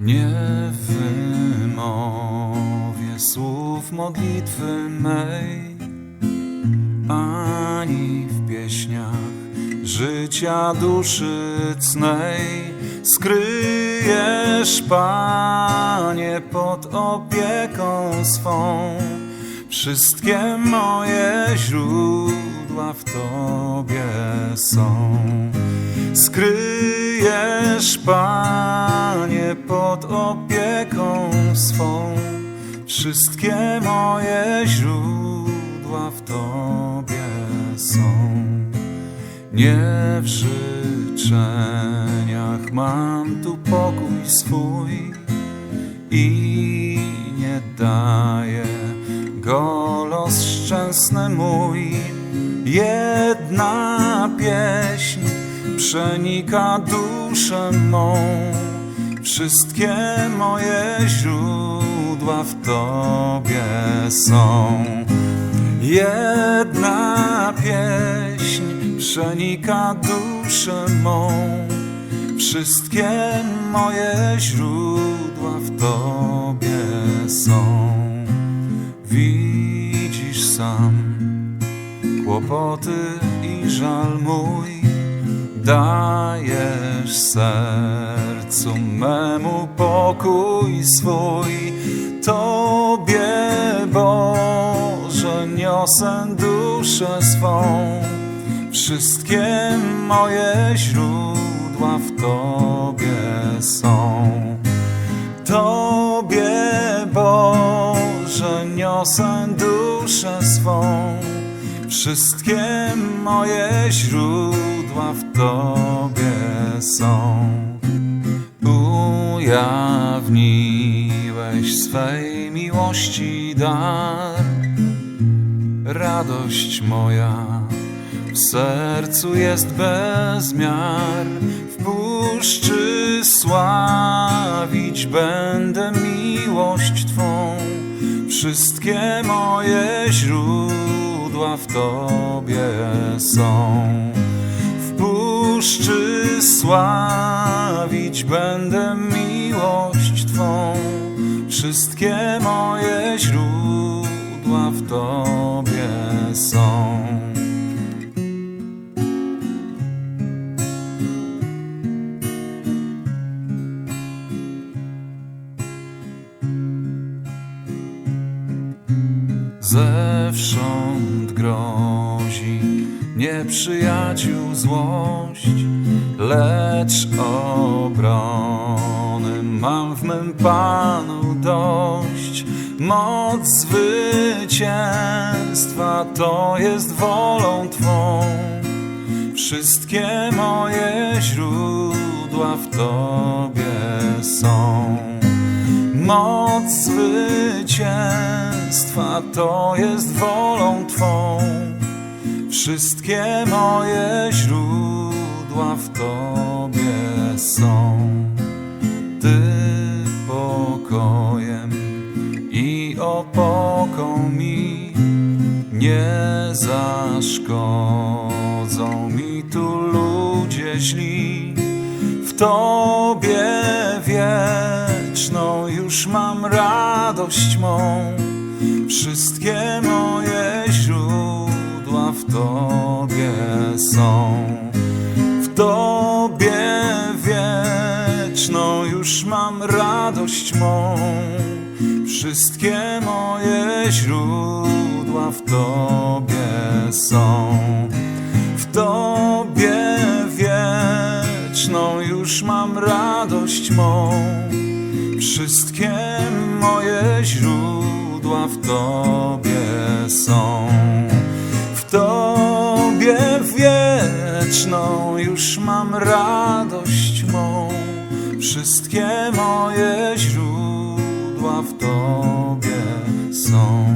Nie wymowię słów modlitwy mej, ani w pieśniach życia duszy cnej. Skryjesz, Panie, pod opieką swą wszystkie moje źródła w Tobie są. Skryjesz, Panie, pod opieką swą wszystkie moje źródła w Tobie są. Nie w życzeniach mam tu pokój swój i nie daje go los szczęsny mój. Jedna pieśń przenika duszę mą, wszystkie moje źródła w Tobie są. Jedna pieśń przenika duszę mą, wszystkie moje źródła w Tobie są. Widzisz sam kłopoty i żal mój, dajesz sercu memu pokój swój. Tobie, Boże, niosę duszę swą, wszystkie moje źródła w Tobie są. Tobie, Boże, niosę duszę swą, wszystkie moje źródła w Tobie są. Ujawniłeś swej miłości dar, radość moja w sercu jest bez miar. W puszczy sławić będę miłość Twą, wszystkie moje źródła w Tobie są. W puszczy sławić będę miłość Twą, wszystkie moje źródła w Tobie Zewsząd grozi nieprzyjaciół złość, lecz obrony mam w mym Panu dość. Moc zwycięstwa to jest wolą Twą. Wszystkie moje źródła w Tobie są. Moc zwycięstwa to jest wolą Twą. Wszystkie moje źródła w Tobie są. Ty pokojem i opoką mi nie zaszkodzą mi tu ludzie źli. W Tobie wieczną już mam radość mą. Wszystkie moje źródła w Tobie są. W Tobie wieczną już mam radość mą. Wszystkie moje źródła w Tobie są. W Tobie wieczną już mam radość mą. Wszystkie moje źródła w Tobie są. W Tobie wieczną już mam radość mą. Wszystkie moje źródła w Tobie są.